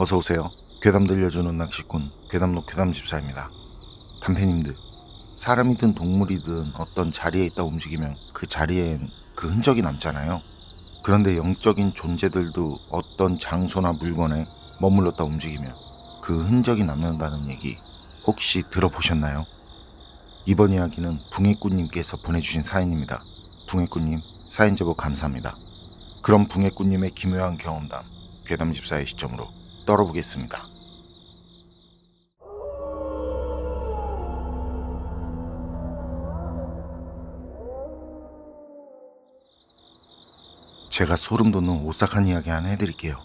어서 오세요. 괴담 들려주는 낚시꾼 괴담록 괴담집사입니다. 단패님들, 사람이든 동물이든 어떤 자리에 있다 움직이면 그 자리엔 그 흔적이 남잖아요. 그런데 영적인 존재들도 어떤 장소나 물건에 머물렀다 움직이면 그 흔적이 남는다는 얘기 혹시 들어보셨나요? 이번 이야기는 붕해꾼님께서 보내주신 사연입니다. 붕해꾼님 사연 제보 감사합니다. 그럼 붕해꾼님의 기묘한 경험담 괴담집사의 시점으로 떨어보겠습니다. 제가 소름 돋는 오싹한 이야기 하나 해드릴게요.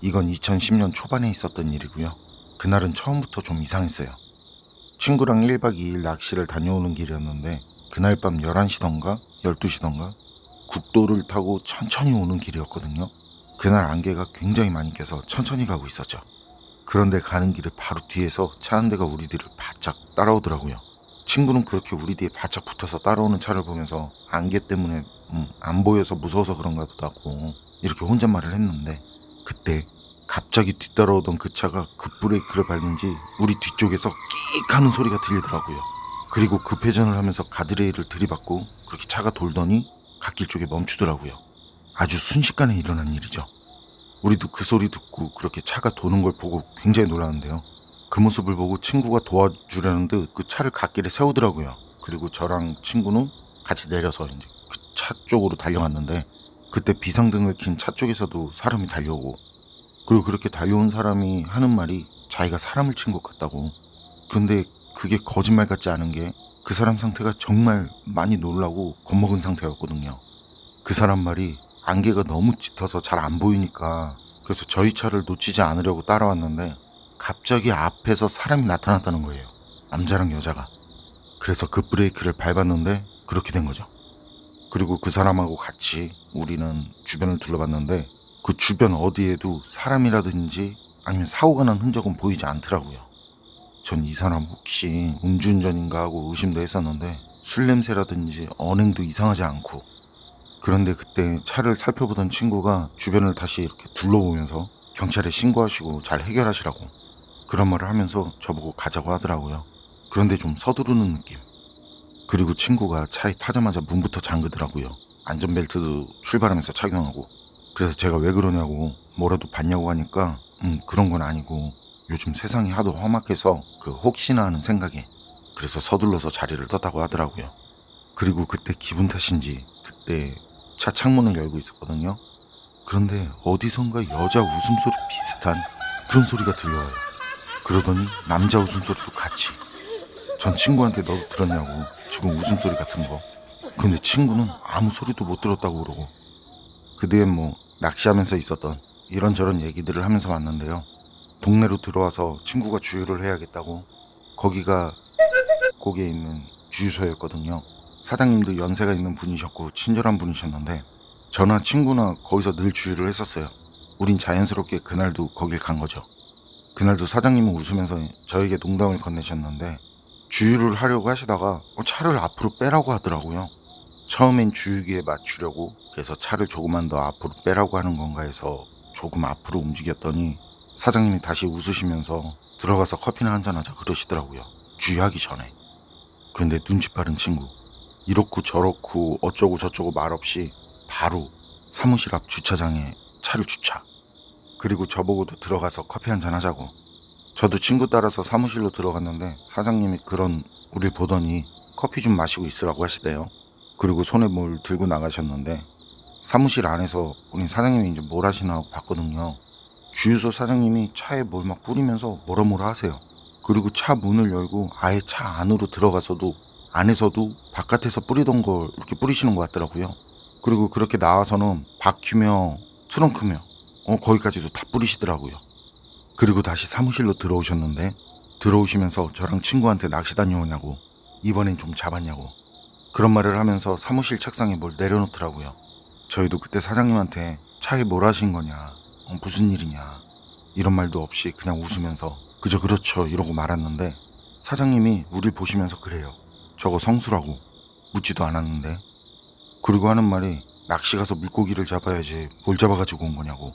이건 2010년 초반에 있었던 일이고요. 그날은 처음부터 좀 이상했어요. 친구랑 1박 2일 낚시를 다녀오는 길이었는데 그날 밤 11시던가 12시던가 국도를 타고 천천히 오는 길이었거든요. 그날 안개가 굉장히 많이 껴서 천천히 가고 있었죠. 그런데 가는 길에 바로 뒤에서 차 한 대가 우리 뒤를 바짝 따라오더라고요. 친구는 그렇게 우리 뒤에 바짝 붙어서 따라오는 차를 보면서 안개 때문에 음, 안 보여서 무서워서 그런가 보다 고 이렇게 혼잣말을 했는데 그때 갑자기 뒤따라오던 그 차가 급브레이크를 밟는지 우리 뒤쪽에서 끼익 하는 소리가 들리더라고요. 그리고 급회전을 하면서 가드레일을 들이받고 그렇게 차가 돌더니 갓길 쪽에 멈추더라고요. 아주 순식간에 일어난 일이죠. 우리도 그 소리 듣고 그렇게 차가 도는 걸 보고 굉장히 놀랐는데요. 그 모습을 보고 친구가 도와주려는 듯 그 차를 갓길에 세우더라고요. 그리고 저랑 친구는 같이 내려서 이제 그 차 쪽으로 달려갔는데 그때 비상등을 킨 차 쪽에서도 사람이 달려오고 그리고 그렇게 달려온 사람이 하는 말이 자기가 사람을 친 것 같다고. 그런데 그게 거짓말 같지 않은 게 그 사람 상태가 정말 많이 놀라고 겁먹은 상태였거든요. 그 사람 말이 안개가 너무 짙어서 잘 안 보이니까 그래서 저희 차를 놓치지 않으려고 따라왔는데 갑자기 앞에서 사람이 나타났다는 거예요. 남자랑 여자가. 그래서 그 브레이크를 밟았는데 그렇게 된 거죠. 그리고 그 사람하고 같이 우리는 주변을 둘러봤는데 그 주변 어디에도 사람이라든지 아니면 사고가 난 흔적은 보이지 않더라고요. 전 이 사람 혹시 음주운전인가 하고 의심도 했었는데 술 냄새라든지 언행도 이상하지 않고 그런데 그때 차를 살펴보던 친구가 주변을 다시 이렇게 둘러보면서 경찰에 신고하시고 잘 해결하시라고 그런 말을 하면서 저보고 가자고 하더라고요. 그런데 좀 서두르는 느낌. 그리고 친구가 차에 타자마자 문부터 잠그더라고요. 안전벨트도 출발하면서 착용하고. 그래서 제가 왜 그러냐고 뭐라도 봤냐고 하니까 음 그런 건 아니고 요즘 세상이 하도 험악해서 그 혹시나 하는 생각에 그래서 서둘러서 자리를 떴다고 하더라고요. 그리고 그때 기분 탓인지 그때 차 창문을 열고 있었거든요. 그런데 어디선가 여자 웃음소리 비슷한 그런 소리가 들려와요. 그러더니 남자 웃음소리도 같이. 전 친구한테 너도 들었냐고 지금 웃음소리 같은 거. 근데 친구는 아무 소리도 못 들었다고 그러고. 그 뒤엔 뭐 낚시하면서 있었던 이런저런 얘기들을 하면서 왔는데요. 동네로 들어와서 친구가 주유를 해야겠다고 거기가 거기에 있는 주유소였거든요. 사장님도 연세가 있는 분이셨고 친절한 분이셨는데 저나 친구나 거기서 늘 주유를 했었어요. 우린 자연스럽게 그날도 거길 간 거죠. 그날도 사장님은 웃으면서 저에게 농담을 건네셨는데 주유를 하려고 하시다가 어, 차를 앞으로 빼라고 하더라고요. 처음엔 주유기에 맞추려고 그래서 차를 조금만 더 앞으로 빼라고 하는 건가 해서 조금 앞으로 움직였더니 사장님이 다시 웃으시면서 들어가서 커피나 한잔하자 그러시더라고요. 주유하기 전에. 근데 눈치 빠른 친구. 이렇고 저렇고 어쩌고 저쩌고 말없이 바로 사무실 앞 주차장에 차를 주차. 그리고 저보고도 들어가서 커피 한잔 하자고. 저도 친구 따라서 사무실로 들어갔는데 사장님이 그런 우릴 보더니 커피 좀 마시고 있으라고 하시대요. 그리고 손에 뭘 들고 나가셨는데 사무실 안에서 우린 사장님이 이제 뭘 하시나 하고 봤거든요. 주유소 사장님이 차에 뭘 막 뿌리면서 뭐라 뭐라 하세요. 그리고 차 문을 열고 아예 차 안으로 들어가서도 안에서도 바깥에서 뿌리던 걸 이렇게 뿌리시는 것 같더라고요. 그리고 그렇게 나와서는 바퀴며 트렁크며 어, 거기까지도 다 뿌리시더라고요. 그리고 다시 사무실로 들어오셨는데 들어오시면서 저랑 친구한테 낚시 다녀오냐고 이번엔 좀 잡았냐고 그런 말을 하면서 사무실 책상에 뭘 내려놓더라고요. 저희도 그때 사장님한테 차에 뭘 하신 거냐 어, 무슨 일이냐 이런 말도 없이 그냥 웃으면서 그저 그렇죠 이러고 말았는데 사장님이 우릴 보시면서 그래요. 저거 성수라고 묻지도 않았는데 그리고 하는 말이 낚시 가서 물고기를 잡아야지 뭘 잡아가지고 온 거냐고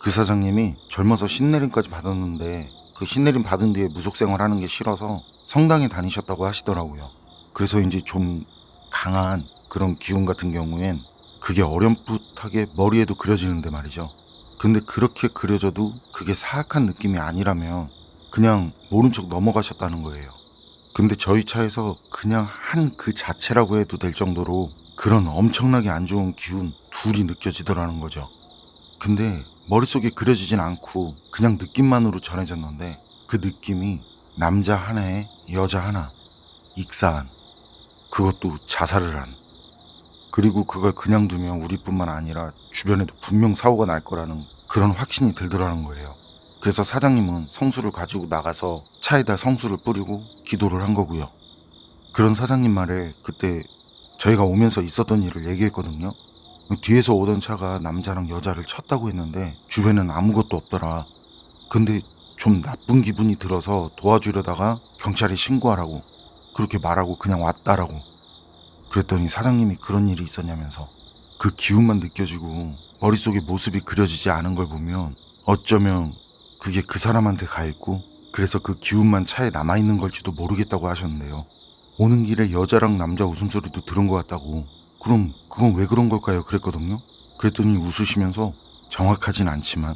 그 사장님이 젊어서 신내림까지 받았는데 그 신내림 받은 뒤에 무속 생활 하는 게 싫어서 성당에 다니셨다고 하시더라고요. 그래서인지 좀 강한 그런 기운 같은 경우엔 그게 어렴풋하게 머리에도 그려지는데 말이죠. 근데 그렇게 그려져도 그게 사악한 느낌이 아니라면 그냥 모른 척 넘어가셨다는 거예요. 근데 저희 차에서 그냥 한 그 자체라고 해도 될 정도로 그런 엄청나게 안 좋은 기운 둘이 느껴지더라는 거죠. 근데 머릿속에 그려지진 않고 그냥 느낌만으로 전해졌는데 그 느낌이 남자 하나에 여자 하나 익사한 그것도 자살을 한 그리고 그걸 그냥 두면 우리뿐만 아니라 주변에도 분명 사고가 날 거라는 그런 확신이 들더라는 거예요. 그래서 사장님은 성수를 가지고 나가서 차에다 성수를 뿌리고 기도를 한 거고요. 그런 사장님 말에 그때 저희가 오면서 있었던 일을 얘기했거든요. 뒤에서 오던 차가 남자랑 여자를 쳤다고 했는데 주변엔 아무것도 없더라. 근데 좀 나쁜 기분이 들어서 도와주려다가 경찰에 신고하라고 그렇게 말하고 그냥 왔다라고. 그랬더니 사장님이 그런 일이 있었냐면서 그 기운만 느껴지고 머릿속에 모습이 그려지지 않은 걸 보면 어쩌면 그게 그 사람한테 가 있고 그래서 그 기운만 차에 남아 있는 걸지도 모르겠다고 하셨는데요. 오는 길에 여자랑 남자 웃음소리도 들은 것 같다고. 그럼 그건 왜 그런 걸까요? 그랬거든요. 그랬더니 웃으시면서 정확하진 않지만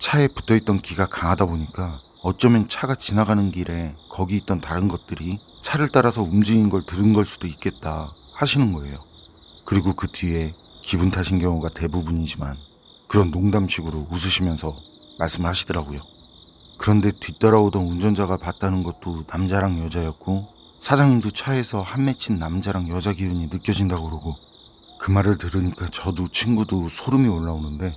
차에 붙어 있던 기가 강하다 보니까 어쩌면 차가 지나가는 길에 거기 있던 다른 것들이 차를 따라서 움직인 걸 들은 걸 수도 있겠다 하시는 거예요. 그리고 그 뒤에 기분 탓인 경우가 대부분이지만 그런 농담식으로 웃으시면서 말씀을 하시더라고요. 그런데 뒤따라오던 운전자가 봤다는 것도 남자랑 여자였고 사장님도 차에서 한 맺힌 남자랑 여자 기운이 느껴진다고 그러고 그 말을 들으니까 저도 친구도 소름이 올라오는데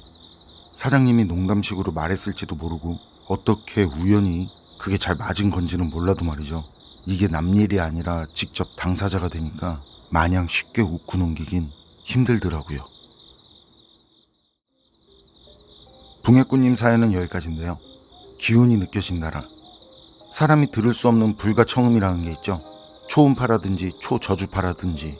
사장님이 농담식으로 말했을지도 모르고 어떻게 우연히 그게 잘 맞은 건지는 몰라도 말이죠. 이게 남 일이 아니라 직접 당사자가 되니까 마냥 쉽게 웃고 넘기긴 힘들더라고요. 붕해꾼님 사연은 여기까지인데요. 기운이 느껴진다라. 사람이 들을 수 없는 불가청음이라는 게 있죠. 초음파라든지 초저주파라든지.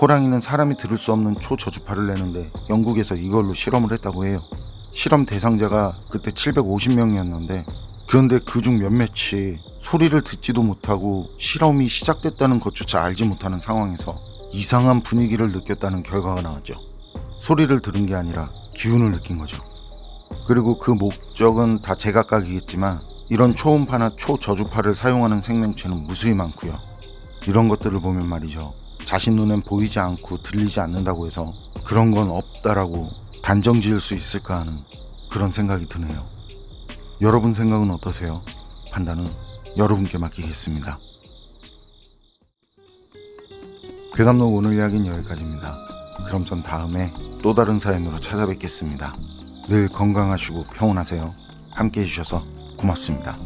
호랑이는 사람이 들을 수 없는 초저주파를 내는데 영국에서 이걸로 실험을 했다고 해요. 실험 대상자가 그때 750명이었는데 그런데 그중 몇몇이 소리를 듣지도 못하고 실험이 시작됐다는 것조차 알지 못하는 상황에서 이상한 분위기를 느꼈다는 결과가 나왔죠. 소리를 들은 게 아니라 기운을 느낀 거죠. 그리고 그 목적은 다 제각각이겠지만 이런 초음파나 초저주파를 사용하는 생명체는 무수히 많고요. 이런 것들을 보면 말이죠. 자신 눈엔 보이지 않고 들리지 않는다고 해서 그런 건 없다라고 단정 지을 수 있을까 하는 그런 생각이 드네요. 여러분 생각은 어떠세요? 판단은 여러분께 맡기겠습니다. 괴담록 오늘 이야기는 여기까지입니다. 그럼 전 다음에 또 다른 사연으로 찾아뵙겠습니다. 늘 건강하시고 평온하세요. 함께 해주셔서 고맙습니다.